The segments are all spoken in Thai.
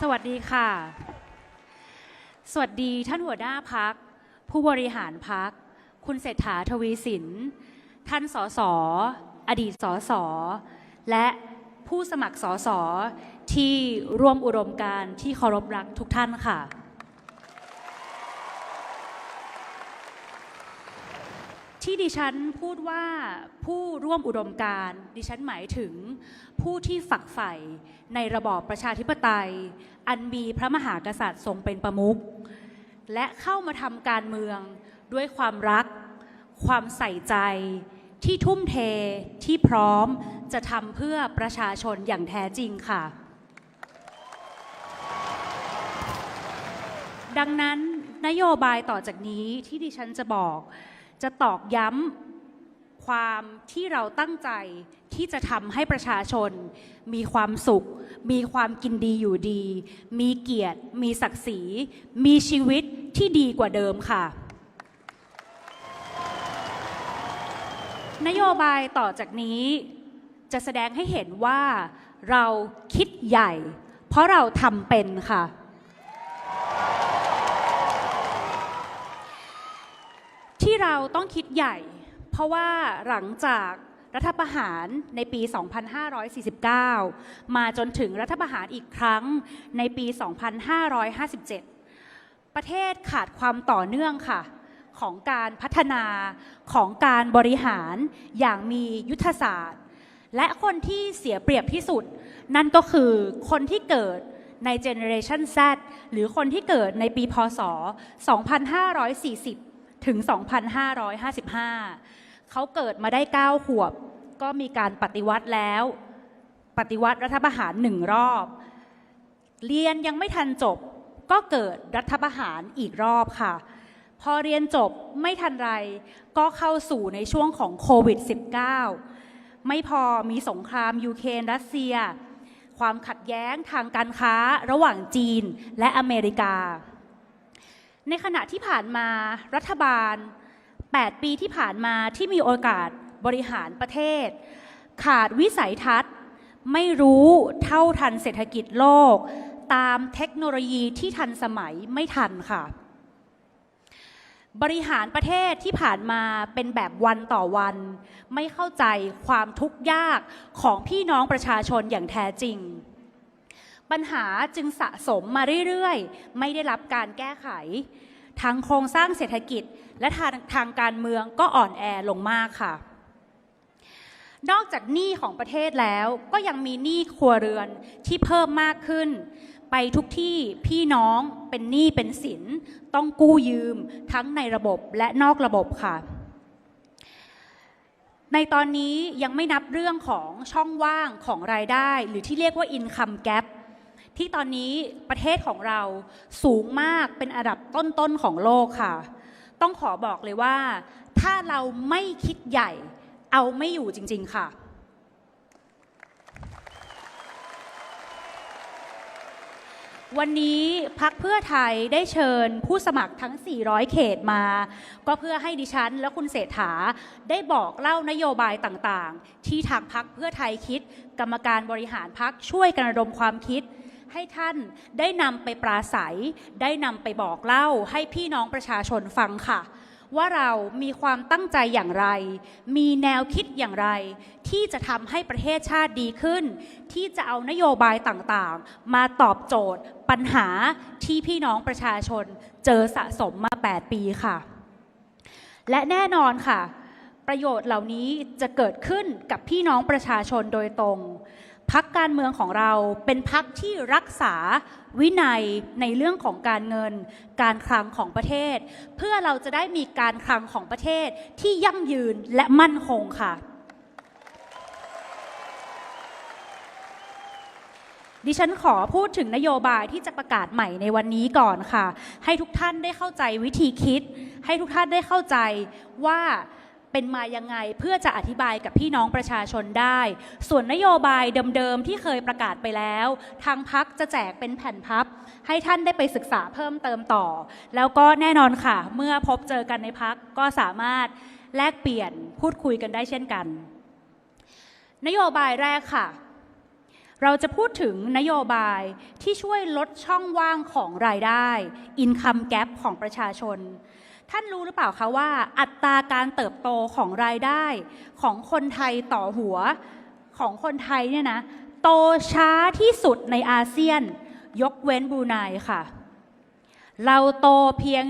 สวัสดีค่ะ สวัสดีท่านหัวหน้าพัก ผู้บริหารพัก คุณเศรษฐาทวีสิน ท่านสสอดีตสสและผู้สมัครสสที่ร่วมอุดมการที่เคารพรักทุกท่านค่ะ ที่ดิฉันพูดว่าผู้ร่วมอุดมการ ดิฉันหมายถึงผู้ที่ฝักใฝ่ในระบอบประชาธิปไตย อันมีพระมหากษัตริย์ทรงเป็นประมุขและเข้ามาทำการเมืองด้วยความรัก ความใส่ใจที่ทุ่มเทที่พร้อมจะทำเพื่อประชาชนอย่างแท้จริงค่ะ ดังนั้นนโยบายต่อจากนี้ที่ดิฉันจะบอก จะตอกย้ำความที่เราตั้งใจที่จะทำให้ประชาชน มีความสุข มีความกินดีอยู่ดี มีเกียรติ มีศักดิ์ศรี มีชีวิตที่ดีกว่าเดิมค่ะ นโยบายต่อจากนี้จะแสดงให้เห็นว่าเราคิดใหญ่ เพราะเราทำเป็นค่ะ ที่เราต้องคิดใหญ่ เพราะว่าหลังจากรัฐประหารในปี 2549 มาจนถึงรัฐประหารอีกครั้งในปี 2557 ประเทศขาดความต่อเนื่องค่ะ ของการพัฒนาของการบริหารอย่างมียุทธศาสตร์ และคนที่เสียเปรียบที่สุด นั่นก็คือคนที่เกิดในเจเนอเรชัน Z หรือคนที่เกิดในปีพศ 2540 ถึง 2555 เขาเกิดมาได้ 9 ขวบ ก็มีการปฏิวัติแล้ว ปฏิวัติรัฐประหารหนึ่งรอบ เรียนยังไม่ทันจบ ก็เกิดรัฐประหารอีกรอบค่ะ พอเรียนจบไม่ทันไร ก็เข้าสู่ในช่วงของโควิด -19 ไม่พอมีสงครามยูเครนรัสเซีย ความขัดแย้งทางการค้าระหว่างจีนและอเมริกา ในขณะที่ผ่านมารัฐบาล 8 ปีที่ผ่านมาที่มีโอกาสบริหารประเทศ ขาดวิสัยทัศน์ ไม่รู้เท่าทันเศรษฐกิจโลก ตามเทคโนโลยีที่ทันสมัยไม่ทันค่ะ บริหารประเทศที่ผ่านมาเป็นแบบวันต่อวัน ไม่เข้าใจความทุกข์ยากของพี่น้องประชาชนอย่างแท้จริง ปัญหาจึงสะสมมาเรื่อยๆ ไม่ได้รับการแก้ไข ทางโครงสร้างเศรษฐกิจและทางทางการเมืองก็อ่อนแอลงมากค่ะ นอกจากหนี้ของประเทศแล้วก็ยังมีหนี้ครัวเรือนที่เพิ่มมากขึ้น ไปทุกที่พี่น้องเป็นหนี้เป็นสิน ต้องกู้ยืมทั้งในระบบและนอกระบบค่ะในตอนนี้ยังไม่นับเรื่องของช่องว่างของรายได้ หรือที่เรียกว่า income gap ที่ตอนนี้ประเทศของเราสูงมากเป็นอันดับต้นๆของโลกค่ะ ต้องขอบอกเลยว่า ถ้าเราไม่คิดใหญ่ เอาไม่อยู่จริง ๆ ค่ะ วันนี้พักเพื่อไทยได้เชิญผู้สมัครทั้ง 400 เขตมา ก็เพื่อให้ดิฉันและคุณเศรษฐาได้บอกเล่านโยบายต่างๆ ที่ทางพักเพื่อไทยคิด กรรมการบริหารพักช่วยกันระดมความคิด ให้ท่านได้นำไปปราศัย ได้นำไปบอกเล่าให้พี่น้องประชาชนฟังค่ะ ว่าเรามีความตั้งใจอย่างไร มีแนวคิดอย่างไร ที่จะทำให้ประเทศชาติดีขึ้น ที่จะเอานโยบายต่างๆ มาตอบโจทย์ปัญหาที่พี่น้องประชาชนเจอสะสมมา 8 ปีค่ะ และแน่นอนค่ะ ประโยชน์เหล่านี้จะเกิดขึ้นกับพี่น้องประชาชนโดยตรง พักการเมืองของเราเป็นพักที่รักษาวินัยในเรื่องของการเงิน การคลังของประเทศ เพื่อเราจะได้มีการคลังของประเทศที่ยั่งยืนและมั่นคงค่ะ ดิฉันขอพูดถึงนโยบายที่จะประกาศใหม่ในวันนี้ก่อนค่ะ ให้ทุกท่านได้เข้าใจวิธีคิด ให้ทุกท่านได้เข้าใจว่า เป็นมายังไงเพื่อจะอธิบายกับพี่น้องประชาชนได้ ส่วนนโยบายเดิมๆที่เคยประกาศไปแล้ว ทางพักจะแจกเป็นแผ่นพับ ให้ท่านได้ไปศึกษาเพิ่มเติมต่อ แล้วก็แน่นอนค่ะ เมื่อพบเจอกันในพักก็สามารถแลกเปลี่ยนพูดคุยกันได้เช่นกัน นโยบายแรกค่ะ เราจะพูดถึงนโยบายที่ช่วยลดช่องว่างของรายได้ Income Gap ของประชาชน ท่านรู้หรือเปล่าคะว่า อัตราการเติบโตของรายได้ของคนไทยต่อหัวของคนไทยเนี่ยนะโตช้าที่สุดในอาเซียน ยกเว้นบูไนค่ะ เราโตเพียง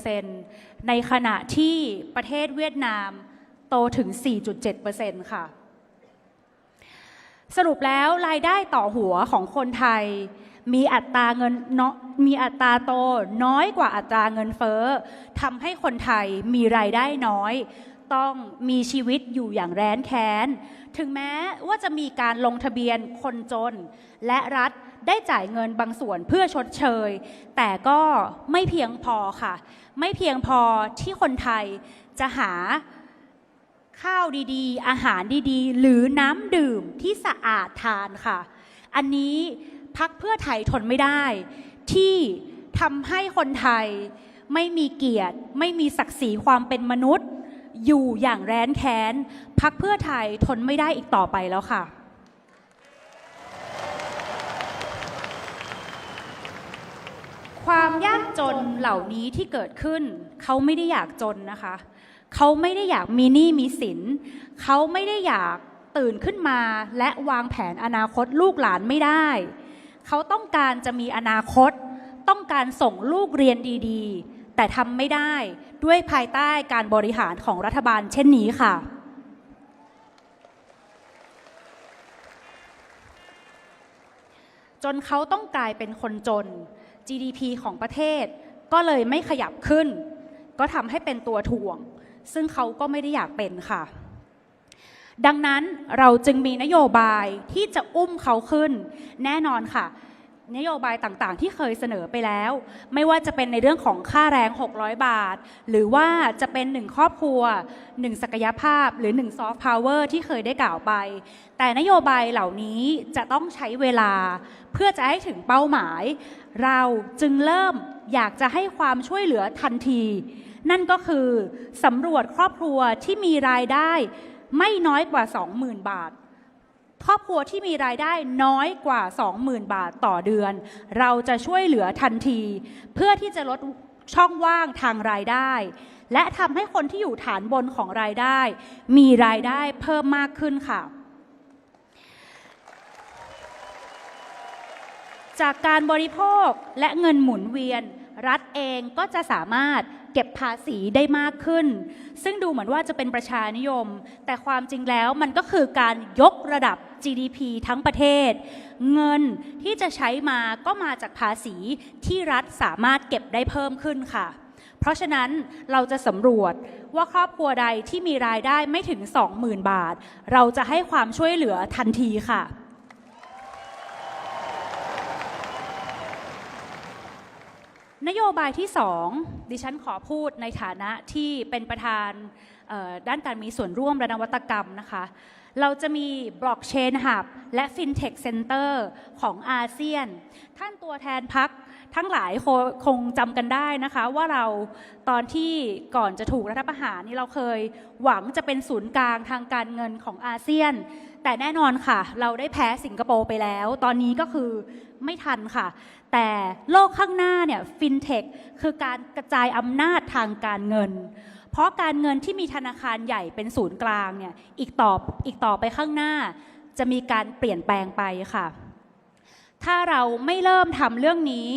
1.4%ในขณะที่ประเทศเวียดนามโตถึง 4.7%ค่ะ สรุปแล้วรายได้ต่อหัวของคนไทย มีอัตราเงินเนาะมีอัตราโตน้อยกว่าอัตราเงินเฟ้อทำให้คนไทยมีรายได้น้อย ต้องมีชีวิตอยู่อย่างแร้นแค้น ถึงแม้ว่าจะมีการลงทะเบียนคนจน และรัฐได้จ่ายเงินบางส่วนเพื่อชดเชย แต่ก็ไม่เพียงพอค่ะ ไม่เพียงพอที่คนไทยจะหาข้าวดีๆ อาหารดีๆ หรือน้ำดื่มที่สะอาดทานค่ะ อันนี้ พักเพื่อไทยทนไม่ได้ ที่ทำให้คนไทยไม่มีเกียรติ ไม่มีศักดิ์ศรีความเป็นมนุษย์ อยู่อย่างแร้นแค้น พักเพื่อไทยทนไม่ได้อีกต่อไปแล้วค่ะ ความยากจนเหล่านี้ที่เกิดขึ้น เขาไม่ได้อยากจนนะคะ เขาไม่ได้อยากมีหนี้มีสิน เขาไม่ได้อยากตื่นขึ้นมาและวางแผนอนาคตลูกหลานไม่ได้ เขาต้องการจะมีอนาคต ต้องการส่งลูกเรียนดีๆ แต่ทำไม่ได้ด้วยภายใต้การบริหารของรัฐบาลเช่นนี้ค่ะจนเขาต้องกลายเป็นคนจน GDP ของประเทศก็เลยไม่ขยับขึ้น ก็ทำให้เป็นตัวถ่วง ซึ่งเขาก็ไม่ได้อยากเป็นค่ะ ดังนั้นเราจึงมีนโยบายที่จะอุ้มเขาขึ้น แน่นอนค่ะ นโยบายต่างๆ ที่เคยเสนอไปแล้ว ไม่ว่าจะเป็นในเรื่องของค่าแรง 600 บาท หรือว่าจะเป็นหนึ่งครอบครัวหนึ่งศักยภาพ หรือหนึ่งซอฟต์พาวเวอร์ที่เคยได้กล่าวไป แต่นโยบายเหล่านี้จะต้องใช้เวลา เพื่อจะให้ถึงเป้าหมาย เราจึงเริ่มอยากจะให้ความช่วยเหลือทันที นั่นก็คือสำรวจครอบครัวที่มีรายได้ ไม่น้อยกว่า 20,000 บาท ครอบครัวที่มีรายได้น้อยกว่า 20,000 บาทต่อเดือน เราจะช่วยเหลือทันที เพื่อที่จะลดช่องว่างทางรายได้ และทำให้คนที่อยู่ฐานบนของรายได้ มีรายได้เพิ่มมากขึ้นค่ะ จากการบริโภคและเงินหมุนเวียน รัฐเองก็จะสามารถ เก็บภาษีได้มากขึ้น ซึ่งดูเหมือนว่าจะเป็นประชานิยม แต่ความจริงแล้วมันก็คือการยกระดับ GDP ทั้งประเทศ เงินที่จะใช้มาก็มาจากภาษีที่รัฐสามารถเก็บได้เพิ่มขึ้นค่ะ เพราะฉะนั้นเราจะสำรวจว่าครอบครัวใดที่มีรายได้ไม่ถึง 20,000 บาท เราจะให้ความช่วยเหลือทันทีค่ะ นโยบายที่ 2 ดิฉันขอพูดในฐานะที่เป็นประธานด้านการมีส่วนร่วมและนวัตกรรมนะคะ เราจะมีบล็อกเชนหับและ FinTech Center ของอาเซียน ท่านตัวแทนพัก ทั้งหลายคงจำกันได้นะคะ ว่าเราตอนที่ก่อนจะถูกรัฐประหารนี่เราเคยหวังจะเป็นศูนย์กลางทางการเงินของอาเซียน แต่แน่นอนค่ะ เราได้แพ้สิงคโปร์ไปแล้ว ตอนนี้ก็คือไม่ทันค่ะ แต่โลกข้างหน้าเนี่ยฟินเทคคือการกระจายอำนาจทางการเงิน เพราะการเงินที่มีธนาคารใหญ่เป็นศูนย์กลางเนี่ยอีกต่ออีกต่อไปข้างหน้า จะมีการเปลี่ยนแปลงไปค่ะ ถ้าเราไม่เริ่มทำเรื่องนี้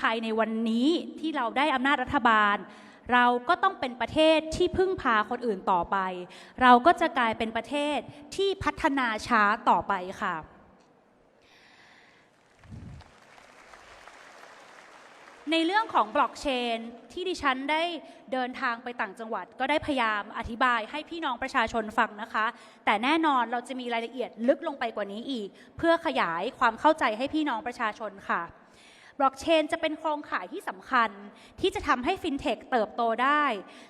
ภายในวันนี้ที่เราได้อำนาจรัฐบาล เราก็ต้องเป็นประเทศที่พึ่งพาคนอื่นต่อไป เราก็จะกลายเป็นประเทศที่พัฒนาช้าต่อไปค่ะ ในเรื่องของบล็อกเชนที่ดิฉันได้เดินทางไปต่างจังหวัด ก็ได้พยายามอธิบายให้พี่น้องประชาชนฟังนะคะ แต่แน่นอนเราจะมีรายละเอียดลึกลงไปกว่านี้อีก เพื่อขยายความเข้าใจให้พี่น้องประชาชนค่ะบล็อกเชนจะเป็นโครงข่ายที่สำคัญ ที่จะทำให้ฟินเทคเติบโตได้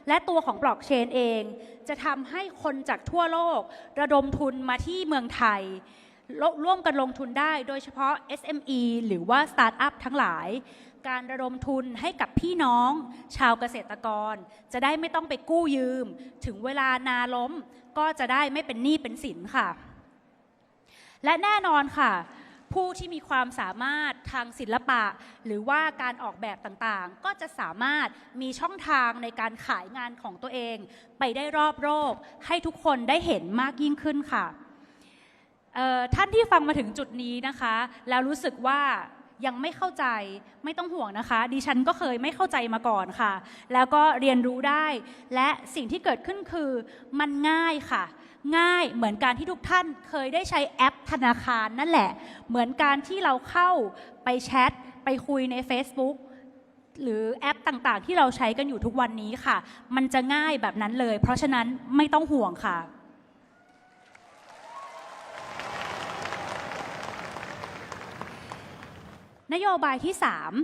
และตัวของบล็อกเชนเอง จะทำให้คนจากทั่วโลก ระดมทุนมาที่เมืองไทย ร่วมกันลงทุนได้โดยเฉพาะ SME หรือว่าสตาร์ทอัพทั้งหลาย การระดมทุนให้กับพี่น้อง ชาวเกษตรกร จะได้ไม่ต้องไปกู้ยืม ถึงเวลานาล้มก็จะได้ไม่เป็นหนี้เป็นสินค่ะ และแน่นอนค่ะ ผู้ที่มีความสามารถทางศิลปะ หรือว่าการออกแบบต่างๆ ก็จะสามารถมีช่องทางในการขายงานของตัวเอง ไปได้รอบโลกให้ทุกคนได้เห็นมากยิ่งขึ้นค่ะท่านที่ฟังมาถึงจุดนี้นะคะ แล้วรู้สึกว่า ยังไม่เข้าใจไม่ต้องห่วงนะคะ ดิฉันก็เคยไม่เข้าใจมาก่อนค่ะ แล้วก็เรียนรู้ได้ และสิ่งที่เกิดขึ้นคือมันง่ายค่ะ ง่ายเหมือนการที่ทุกท่านเคยได้ใช้แอปธนาคารนั่นแหละ เหมือนการที่เราเข้าไปแชทไปคุยใน Facebook หรือแอปต่างๆ ที่เราใช้กันอยู่ทุกวันนี้ค่ะ มันจะง่ายแบบนั้นเลย เพราะฉะนั้นไม่ต้องห่วงค่ะ นโยบายที่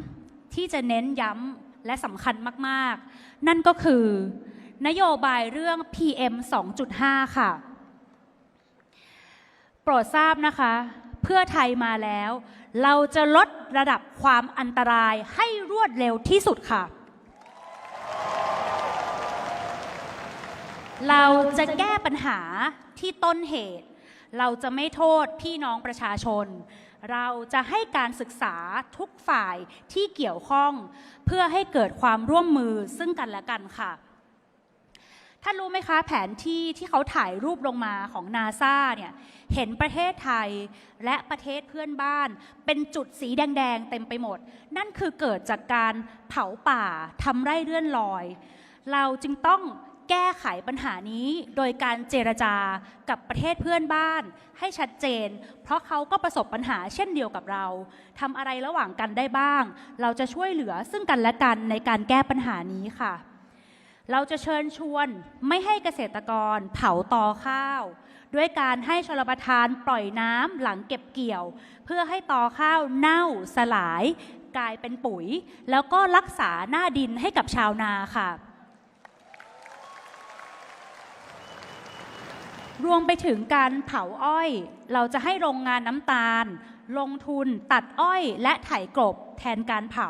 3 ที่จะเน้นย้ำและสำคัญมาก ๆ นั่นก็คือนโยบายเรื่อง PM 2.5 ค่ะ โปรดทราบนะคะ เพื่อไทยมาแล้ว เราจะลดระดับความอันตรายให้รวดเร็วที่สุดค่ะ เราจะแก้ปัญหาที่ต้นเหตุ เราจะไม่โทษพี่น้องประชาชน เราจะให้การศึกษาทุกฝ่ายที่เกี่ยวข้อง เพื่อให้เกิดความร่วมมือซึ่งกันและกันค่ะท่านรู้ไหมคะแผนที่ที่เขาถ่ายรูปลงมาของนาซาเนี่ยเห็นประเทศไทยและประเทศเพื่อนบ้าน เป็นจุดสีแดงๆเต็มไปหมด นั่นคือเกิดจากการเผาป่าทำไร่เลื่อนลอย เราจึงต้อง แก้ไขปัญหานี้โดยการเจรจากับประเทศเพื่อนบ้าน ให้ชัดเจน เพราะเขาก็ประสบปัญหาเช่นเดียวกับเราทำอะไรระหว่างกันได้บ้าง เราจะช่วยเหลือซึ่งกันและกันในการแก้ปัญหานี้ค่ะ เราจะเชิญชวนไม่ให้เกษตรกรเผาตอข้าว ด้วยการให้ชลประทานปล่อยน้ำหลังเก็บเกี่ยว เพื่อให้ตอข้าวเน่าสลาย กลายเป็นปุ๋ย แล้วก็รักษาหน้าดินให้กับชาวนาค่ะ รวมไปถึงการเผาอ้อย เราจะให้โรงงานน้ำตาล ลงทุนตัดอ้อย และไถกลบแทนการเผา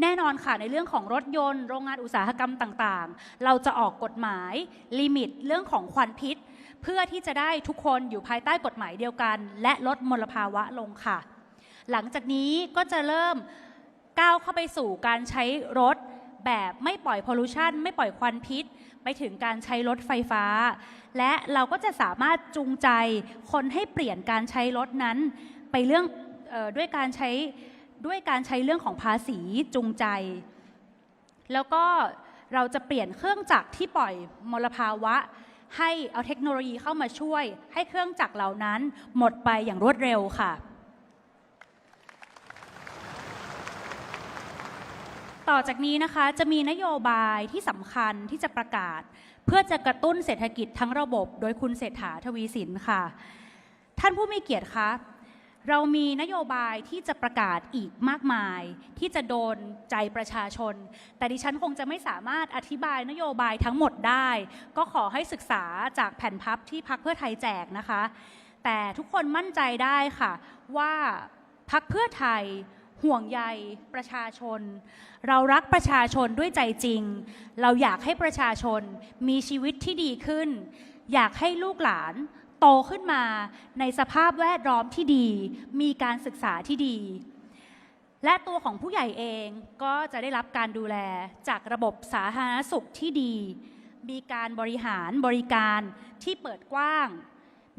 แน่นอนค่ะในเรื่องของรถยนต์ โรงงานอุตสาหกรรมต่างๆ เราจะออกกฎหมาย ลิมิตเรื่องของควันพิษ เพื่อที่จะได้ทุกคนอยู่ภายใต้กฎหมายเดียวกัน และลดมลภาวะลงค่ะ หลังจากนี้ก็จะเริ่มก้าวเข้าไปสู่การใช้รถแบบไม่ปล่อยพอลูชันไม่ปล่อยควันพิษ ไปถึงการใช้รถไฟฟ้า และเราก็จะสามารถจูงใจคนให้เปลี่ยนการใช้รถนั้น ไปเรื่องออด้วยการใช้ด้วยการใช้เรื่องของภาษีจูงใจ แล้วก็เราจะเปลี่ยนเครื่องจักรที่ปล่อยมลภาวะ ให้เอาเทคโนโลยีเข้ามาช่วย ให้เครื่องจักรเหล่านั้นหมดไปอย่างรวดเร็วค่ะ ต่อจากนี้นะคะจะมีนโยบายที่สำคัญที่จะประกาศ เพื่อจะกระตุ้นเศรษฐกิจทั้งระบบ โดยคุณเศรษฐาทวีสินค่ะ ท่านผู้มีเกียรติคะเรามีนโยบายที่จะประกาศอีกมากมาย ที่จะโดนใจประชาชน แต่ดิฉันคงจะไม่สามารถอธิบายนโยบายทั้งหมดได้ ก็ขอให้ศึกษาจากแผ่นพับที่พักเพื่อไทยแจกนะคะ แต่ทุกคนมั่นใจได้ค่ะ ว่าพักเพื่อไทย ห่วงใยประชาชน เรารักประชาชนด้วยใจจริง เราอยากให้ประชาชนมีชีวิตที่ดีขึ้น อยากให้ลูกหลานโตขึ้นมาในสภาพแวดล้อมที่ดี มีการศึกษาที่ดี และตัวของผู้ใหญ่เองก็จะได้รับการดูแลจากระบบสาธารณสุขที่ดี มีการบริหารบริการที่เปิดกว้าง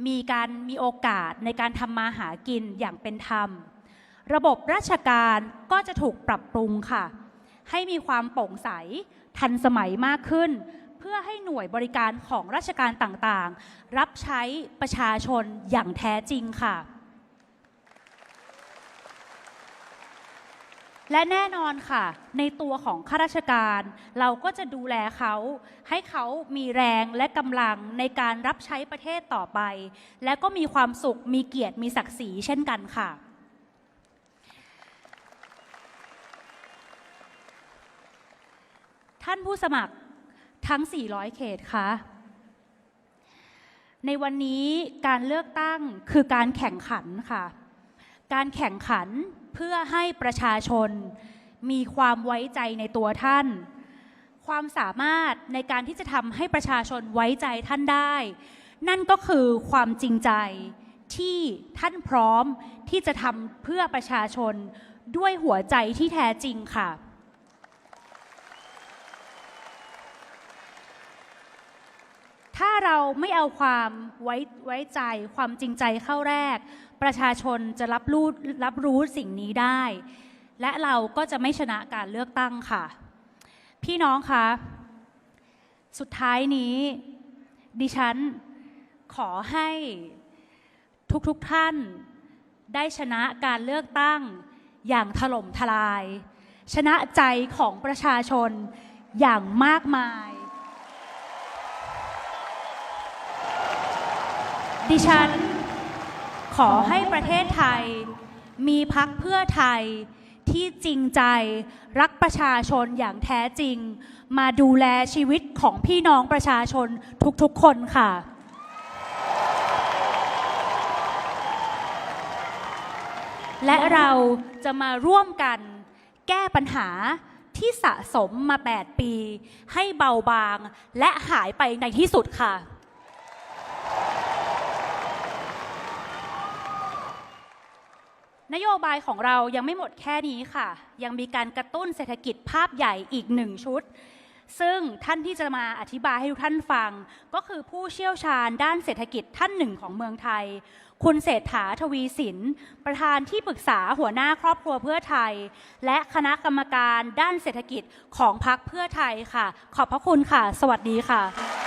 มีการมีโอกาสในการทำมาหากินอย่างเป็นธรรม ระบบราชการก็จะถูกปรับปรุงค่ะ ให้มีความโปร่งใสทันสมัยมากขึ้น เพื่อให้หน่วยบริการของราชการต่างๆ รับใช้ประชาชนอย่างแท้จริงค่ะ และแน่นอนค่ะ ในตัวของข้าราชการ เราก็จะดูแลเขา ให้เขามีแรงและกำลังในการรับใช้ประเทศต่อไป และก็มีความสุขมีเกียรติมีศักดิ์ศรีเช่นกันค่ะ ท่านผู้สมัครทั้ง 400 เขตคะในวันนี้การเลือกตั้งคือการแข่งขันค่ะ การแข่งขันเพื่อให้ประชาชนมีความไว้ใจในตัวท่าน ความสามารถในการที่จะทำให้ประชาชนไว้ใจท่านได้ นั่นก็คือความจริงใจที่ท่านพร้อมที่จะทำเพื่อประชาชนด้วยหัวใจที่แท้จริงค่ะ ถ้าเราไม่เอาความไว้ไว้ใจความจริงใจเข้าแรก ประชาชนจะรับรู้รับรู้สิ่งนี้ได้ และเราก็จะไม่ชนะการเลือกตั้งค่ะ พี่น้องคะสุดท้ายนี้ ดิฉันขอให้ทุกๆทท่านได้ชนะการเลือกตั้งอย่างถล่มทลาย ชนะใจของประชาชนอย่างมากมาย ดิฉัน ขอให้ประเทศไทย มีพักเพื่อไทยที่จริงใจรักประชาชนอย่างแท้จริง มาดูแลชีวิตของพี่น้องประชาชนทุกๆคนค่ะ และเราจะมาร่วมกันแก้ปัญหาที่สะสมมา 8 ปี ให้เบาบางและหายไปในที่สุดค่ะ นโยบายของเรายังไม่หมดแค่นี้ค่ะ ยังมีการกระตุ้นเศรษฐกิจภาพใหญ่อีกหนึ่งชุด ซึ่งท่านที่จะมาอธิบายให้ทุกท่านฟัง ก็คือผู้เชี่ยวชาญด้านเศรษฐกิจท่านหนึ่งของเมืองไทย คุณเศรษฐาทวีสิน ประธานที่ปรึกษาหัวหน้าครอบครัวเพื่อไทย และคณะกรรมการด้านเศรษฐกิจของพรรคเพื่อไทยค่ะ ขอบพระคุณค่ะ สวัสดีค่ะ